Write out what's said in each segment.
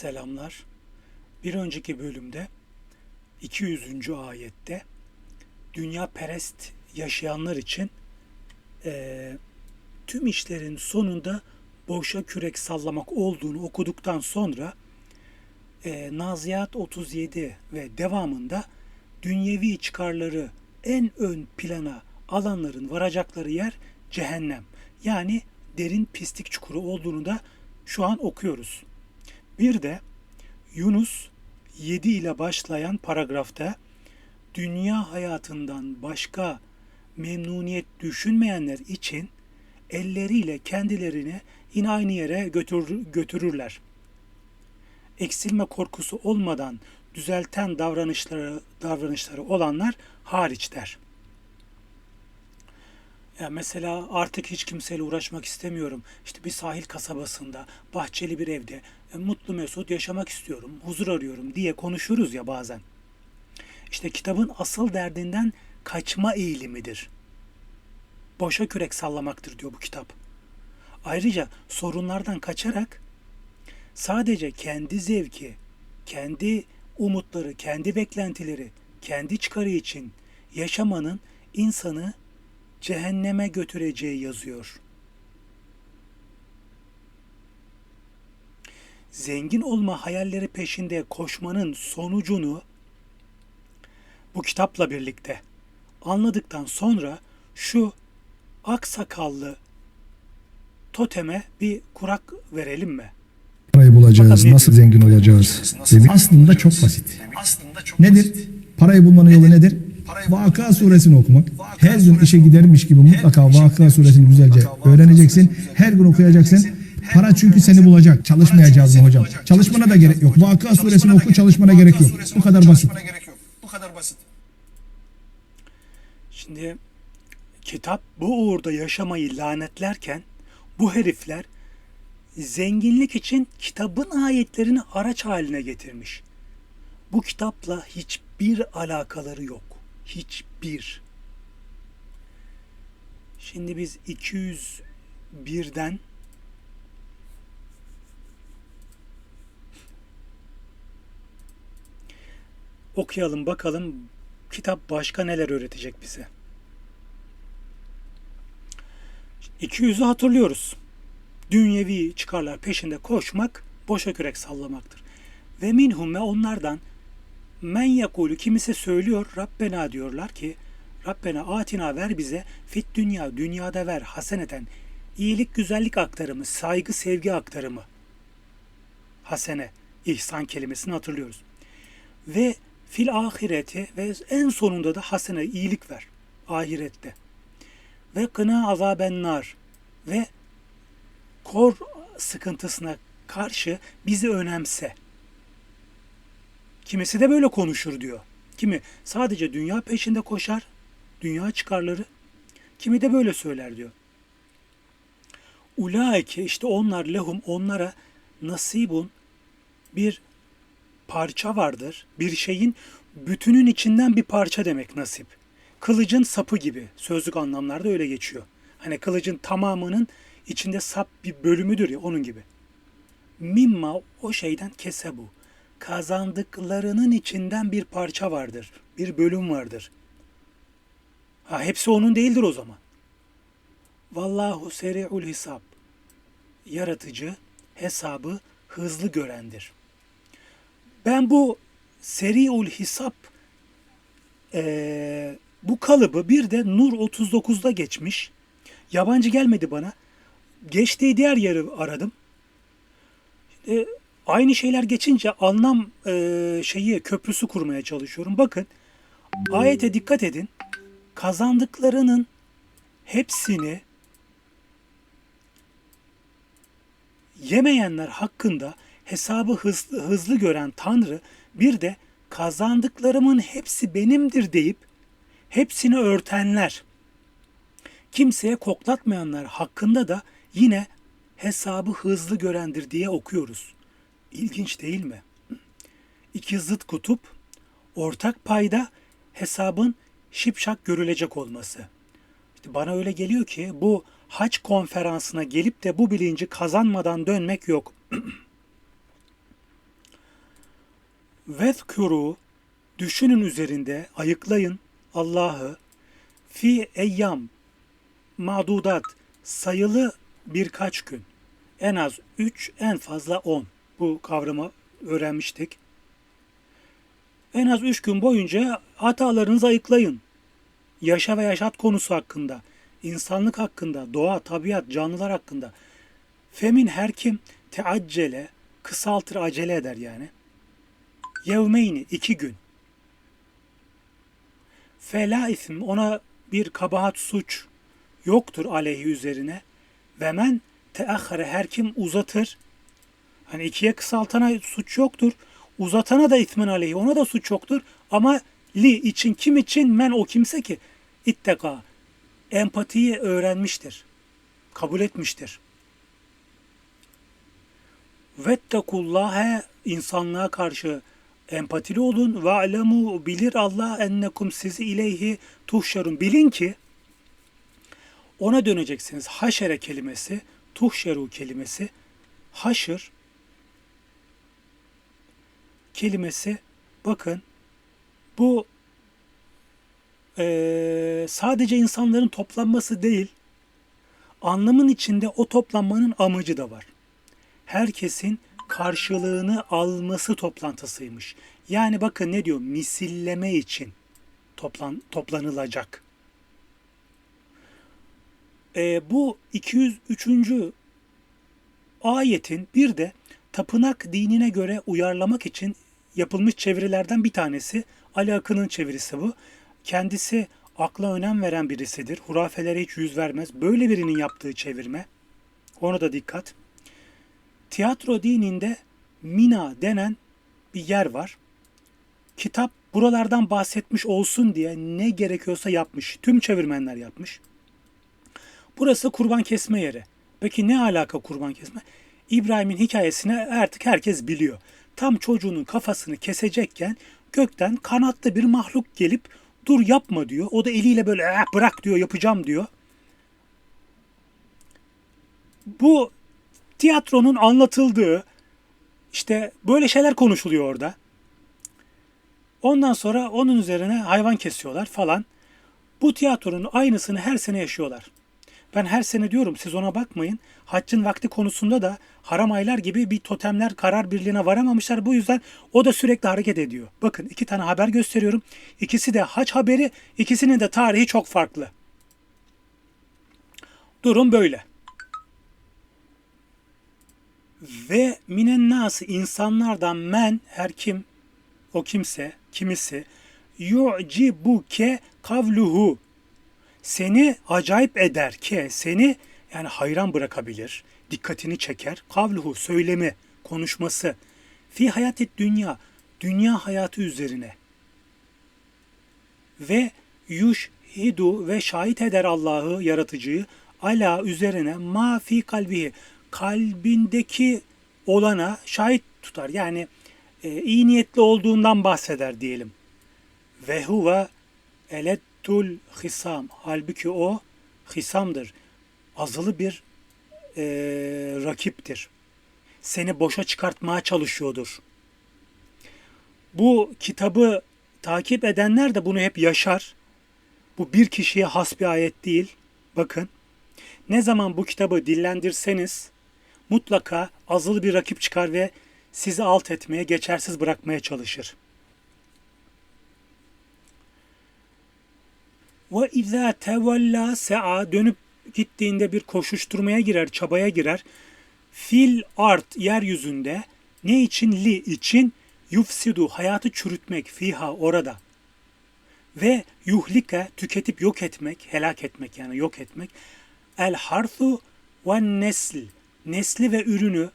Selamlar. Bir önceki bölümde 200. ayette dünya perest yaşayanlar için eee, tüm işlerin sonunda boşa kürek sallamak olduğunu okuduktan sonra eee Naziyat 37 ve devamında dünyevi çıkarları en ön plana alanların varacakları yer cehennem. Yani derin pislik çukuru olduğunu da şu an okuyoruz. Bir de Yunus 7 ile başlayan paragrafta dünya hayatından başka memnuniyet düşünmeyenler için elleriyle kendilerini yine aynı yere götürür, götürürler. Eksilme korkusu olmadan düzelten davranışları davranışları olanlar hariç der. Ya mesela artık hiç kimseyle uğraşmak istemiyorum. İşte bir sahil kasabasında, bahçeli bir evde, e, mutlu mesut yaşamak istiyorum, huzur arıyorum diye konuşuruz ya bazen. İşte kitabın asıl derdinden kaçma eğilimidir. Boşa kürek sallamaktır diyor bu kitap. Ayrıca sorunlardan kaçarak sadece kendi zevki, kendi umutları, kendi beklentileri, kendi çıkarı için yaşamanın insanı cehenneme götüreceği yazıyor. Zengin olma hayalleri peşinde koşmanın sonucunu bu kitapla birlikte anladıktan sonra şu aksakallı toteme bir kurak verelim mi? Parayı bulacağız, Bakalım nasıl zengin olacağız? Dedik. Aslında çok basit. Aslında çok Nedir? Parayı bulmanın yolu nedir? Vaka suresini okumak. Her gün işe gidermiş gibi mutlaka Vaka suresini güzelce öğreneceksin. Her gün okuyacaksın. Para çünkü seni bulacak. Çalışmayacağız mı hocam? Çalışmana da gerek yok. Vaka suresini oku, çalışmana gerek yok. Bu kadar basit. Bu kadar basit. Şimdi kitap bu uğurda yaşamayı lanetlerken bu herifler zenginlik için kitabın ayetlerini araç haline getirmiş. Bu kitapla hiçbir alakaları yok. Hiçbir. Şimdi biz 201'den okuyalım bakalım kitap başka neler öğretecek bize. 200'ü hatırlıyoruz. Dünyevi çıkarlar peşinde koşmak boşa kürek sallamaktır. Ve minhum ve onlardan men yakulu kimisi söylüyor Rabbena diyorlar ki Rabbena atina ver bize fit dünya dünyada ver haseneten iyilik güzellik aktarımı saygı sevgi aktarımı hasene ihsan kelimesini hatırlıyoruz. Ve fil ahireti ve en sonunda da hasene iyilik ver ahirette ve kına azaben nar ve kor sıkıntısına karşı bizi önemse. Kimisi de böyle konuşur diyor. Kimi sadece dünya peşinde koşar, dünya çıkarları. Kimi de böyle söyler diyor. Ulaike işte onlar lehum onlara nasibun bir parça vardır. Bir şeyin bütünün içinden bir parça demek nasip. Kılıcın sapı gibi sözlük anlamlarda öyle geçiyor. Hani kılıcın tamamının içinde sap bir bölümüdür ya onun gibi. Mimma o şeyden kese bu. Kazandıklarının içinden bir parça vardır. Bir bölüm vardır. Ha hepsi onun değildir o zaman. Vallahu seri'ul hisab. Yaratıcı hesabı hızlı görendir. Ben bu seri'ul hisap eee, bu kalıbı bir de Nur 39'da geçmiş. Yabancı gelmedi bana. Geçtiği diğer yeri aradım. E, aynı şeyler geçince anlam e, şeyi köprüsü kurmaya çalışıyorum. Bakın ayete dikkat edin. Kazandıklarının hepsini yemeyenler hakkında hesabı hızlı, hızlı gören Tanrı bir de kazandıklarımın hepsi benimdir deyip hepsini örtenler. Kimseye koklatmayanlar hakkında da yine hesabı hızlı görendir diye okuyoruz. İlginç değil mi? İki zıt kutup ortak payda hesabın şipşak görülecek olması. İşte bana öyle geliyor ki bu haç konferansına gelip de bu bilinci kazanmadan dönmek yok. Vezkuru düşünün üzerinde ayıklayın Allah'ı fi eyyam madudat sayılı birkaç gün en az 3 en fazla 10 bu kavramı öğrenmiştik. En az 3 gün boyunca hatalarınızı ayıklayın. Yaşa ve yaşat konusu hakkında, insanlık hakkında, doğa, tabiat, canlılar hakkında. Femin her kim teaccele, kısaltır acele eder yani. Yevmeyni iki gün. Fela ism ona bir kabahat suç yoktur aleyhi üzerine. Ve men teahhare her kim uzatır. Hani ikiye kısaltana suç yoktur. Uzatana da ismen aleyhi ona da suç yoktur. Ama li için kim için men o kimse ki itteka empatiyi öğrenmiştir. Kabul etmiştir. Vettekullâhe insanlığa karşı empatili olun ve alemu bilir Allah ennekum sizi ileyhi tuhşerun. Bilin ki ona döneceksiniz. Haşere kelimesi, tuhşeru kelimesi, haşır kelimesi bakın bu eee, sadece insanların toplanması değil anlamın içinde o toplanmanın amacı da var. Herkesin karşılığını alması toplantısıymış. Yani bakın ne diyor? Misilleme için toplan, toplanılacak. Ee, bu 203. ayetin bir de tapınak dinine göre uyarlamak için yapılmış çevirilerden bir tanesi. Ali Akın'ın çevirisi bu. Kendisi akla önem veren birisidir. Hurafelere hiç yüz vermez. Böyle birinin yaptığı çevirme. Ona da dikkat. Tiyatro dininde Mina denen bir yer var. Kitap buralardan bahsetmiş olsun diye ne gerekiyorsa yapmış. Tüm çevirmenler yapmış. Burası kurban kesme yeri. Peki ne alaka kurban kesme? İbrahim'in hikayesini artık herkes biliyor. Tam çocuğunun kafasını kesecekken gökten kanatlı bir mahluk gelip dur yapma diyor. O da eliyle böyle "Eh, bırak diyor yapacağım diyor. Bu tiyatronun anlatıldığı işte böyle şeyler konuşuluyor orada. Ondan sonra onun üzerine hayvan kesiyorlar falan. Bu tiyatronun aynısını her sene yaşıyorlar. Ben her sene diyorum siz ona bakmayın. Haccın vakti konusunda da haram aylar gibi bir totemler karar birliğine varamamışlar. Bu yüzden o da sürekli hareket ediyor. Bakın iki tane haber gösteriyorum. İkisi de hac haberi, ikisinin de tarihi çok farklı. Durum böyle. Ve minen nası insanlardan men her kim o kimse kimisi yu'cibuke kavluhu seni acayip eder ki seni yani hayran bırakabilir, dikkatini çeker. Kavluhu söylemi, konuşması fi hayati dünya, dünya hayatı üzerine. Ve yushhidu ve şahit eder Allah'ı, yaratıcıyı ala üzerine ma fi kalbihi kalbindeki olana şahit tutar. Yani e, iyi niyetli olduğundan bahseder diyelim. Ve huve elettul hisam. Halbuki o hisamdır. Azılı bir e, rakiptir. Seni boşa çıkartmaya çalışıyordur. Bu kitabı takip edenler de bunu hep yaşar. Bu bir kişiye has bir ayet değil. Bakın. Ne zaman bu kitabı dillendirseniz mutlaka azılı bir rakip çıkar ve sizi alt etmeye, geçersiz bırakmaya çalışır. Ve izâ tevellâ se'a dönüp gittiğinde bir koşuşturmaya girer, çabaya girer. Fil art yeryüzünde ne için li için yufsidu hayatı çürütmek fiha orada ve yuhlike tüketip yok etmek, helak etmek yani yok etmek. El harfu ve nesl nesli ve ürünü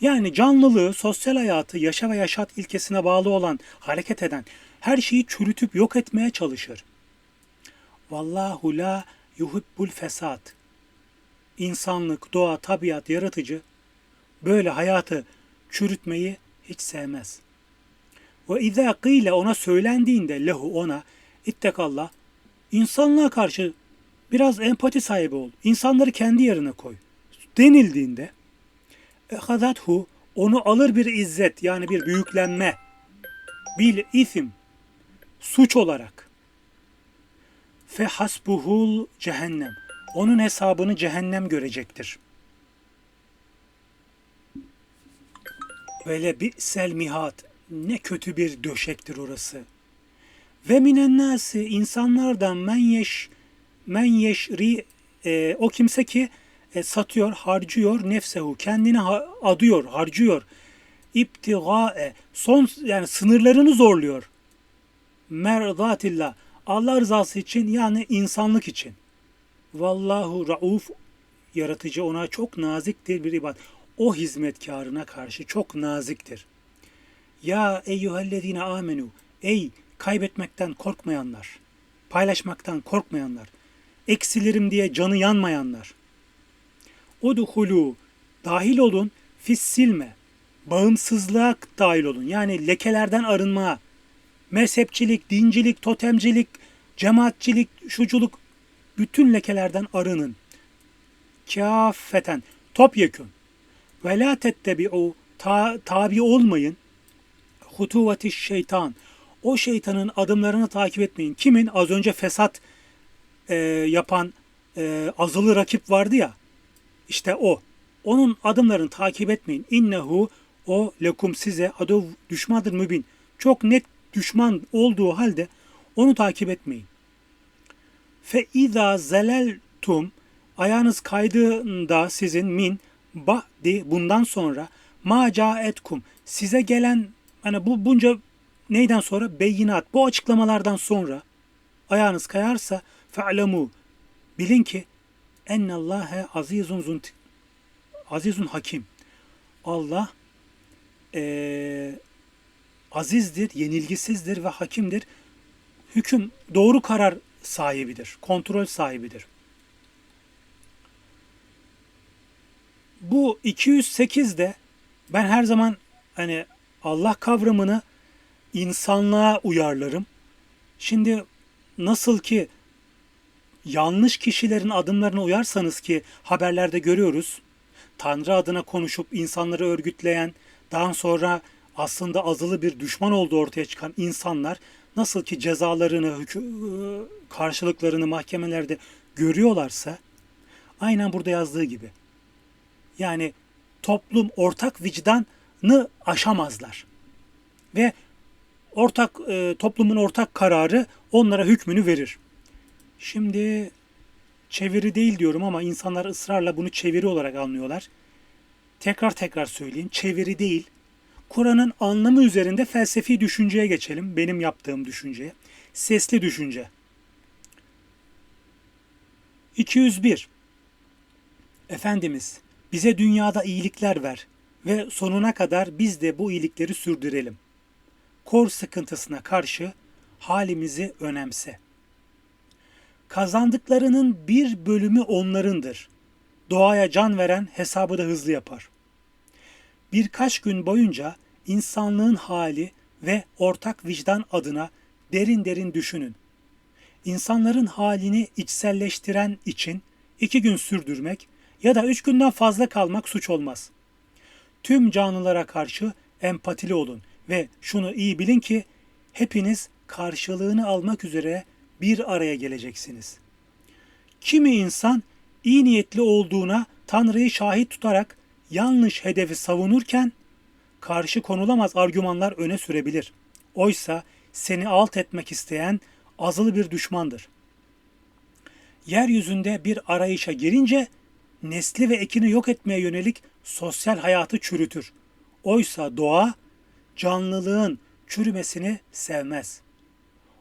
yani canlılığı, sosyal hayatı, yaşa ve yaşat ilkesine bağlı olan, hareket eden her şeyi çürütüp yok etmeye çalışır. Vallahu la yuhibbul fesat. İnsanlık, doğa, tabiat, yaratıcı böyle hayatı çürütmeyi hiç sevmez. Ve izâ kıyle ona söylendiğinde lehu ona ittekallah insanlığa karşı biraz empati sahibi ol. İnsanları kendi yerine koy. Denildiğinde ehazathu onu alır bir izzet yani bir büyüklenme. bil isim suç olarak fe hasbuhul cehennem onun hesabını cehennem görecektir. Böyle bir sel mihat ne kötü bir döşektir orası. Ve minen nasi insanlardan men yeş men yeşri e, o kimse ki e, satıyor, harcıyor nefsehu kendini ha- adıyor, harcıyor. İptigae son yani sınırlarını zorluyor. Merdatillah Allah rızası için yani insanlık için. Vallahu rauf yaratıcı ona çok naziktir bir ibad. O hizmetkarına karşı çok naziktir. Ya eyyühellezine amenu ey kaybetmekten korkmayanlar, paylaşmaktan korkmayanlar, eksilirim diye canı yanmayanlar. Udhulu dahil olun fis silme bağımsızlığa dahil olun. Yani lekelerden arınmaya, mezhepçilik, dincilik, totemcilik, cemaatçilik, şuculuk bütün lekelerden arının. Kâfeten, topyekün. Ve la tettebi'u, ta, tabi olmayın. Hutuvati şeytan. O şeytanın adımlarını takip etmeyin. Kimin? Az önce fesat e, yapan e, azılı rakip vardı ya. İşte o. Onun adımlarını takip etmeyin. İnnehu o lekum size adov düşmandır mübin. Çok net düşman olduğu halde onu takip etmeyin. Fe izâ zeleltum ayağınız kaydığında sizin min ba'di bundan sonra ma caetkum size gelen hani bu bunca neyden sonra beyinat bu açıklamalardan sonra ayağınız kayarsa fe'lemu bilin ki ennallâhe azizun zunti azizun hakim. Allah eee, azizdir, yenilgisizdir ve hakimdir. Hüküm, doğru karar sahibidir, kontrol sahibidir. Bu 208'de ben her zaman hani Allah kavramını insanlığa uyarlarım. Şimdi nasıl ki yanlış kişilerin adımlarına uyarsanız ki haberlerde görüyoruz. Tanrı adına konuşup insanları örgütleyen, daha sonra aslında azılı bir düşman olduğu ortaya çıkan insanlar nasıl ki cezalarını, hükü- karşılıklarını mahkemelerde görüyorlarsa aynen burada yazdığı gibi. Yani toplum ortak vicdanı aşamazlar. Ve ortak e, toplumun ortak kararı onlara hükmünü verir. Şimdi çeviri değil diyorum ama insanlar ısrarla bunu çeviri olarak anlıyorlar. Tekrar tekrar söyleyeyim. Çeviri değil. Kur'an'ın anlamı üzerinde felsefi düşünceye geçelim. Benim yaptığım düşünceye. Sesli düşünce. 201. Efendimiz bize dünyada iyilikler ver ve sonuna kadar biz de bu iyilikleri sürdürelim. Kor sıkıntısına karşı halimizi önemse. Kazandıklarının bir bölümü onlarındır. Doğaya can veren hesabı da hızlı yapar. Birkaç gün boyunca insanlığın hali ve ortak vicdan adına derin derin düşünün. İnsanların halini içselleştiren için iki gün sürdürmek ya da üç günden fazla kalmak suç olmaz. Tüm canlılara karşı empatili olun ve şunu iyi bilin ki hepiniz karşılığını almak üzere bir araya geleceksiniz. Kimi insan iyi niyetli olduğuna Tanrı'yı şahit tutarak yanlış hedefi savunurken karşı konulamaz argümanlar öne sürebilir. Oysa seni alt etmek isteyen azılı bir düşmandır. Yeryüzünde bir arayışa girince nesli ve ekini yok etmeye yönelik sosyal hayatı çürütür. Oysa doğa canlılığın çürümesini sevmez.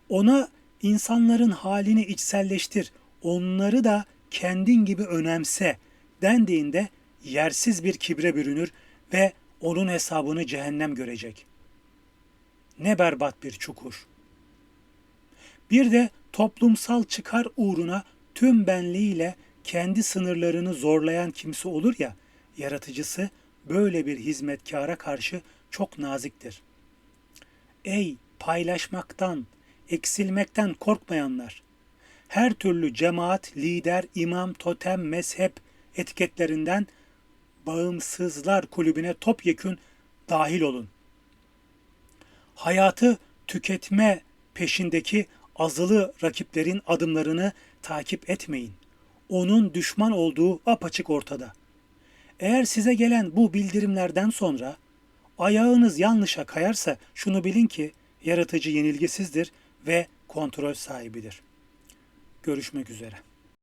Ona insanların halini içselleştir, onları da kendin gibi önemse dendiğinde yersiz bir kibre bürünür ve onun hesabını cehennem görecek. Ne berbat bir çukur. Bir de toplumsal çıkar uğruna tüm benliğiyle kendi sınırlarını zorlayan kimse olur ya, yaratıcısı böyle bir hizmetkara karşı çok naziktir. Ey paylaşmaktan, eksilmekten korkmayanlar! Her türlü cemaat, lider, imam, totem, mezhep etiketlerinden bağımsızlar kulübüne topyekün dahil olun. Hayatı tüketme peşindeki azılı rakiplerin adımlarını takip etmeyin. Onun düşman olduğu apaçık ortada. Eğer size gelen bu bildirimlerden sonra ayağınız yanlışa kayarsa şunu bilin ki yaratıcı yenilgisizdir ve kontrol sahibidir. Görüşmek üzere.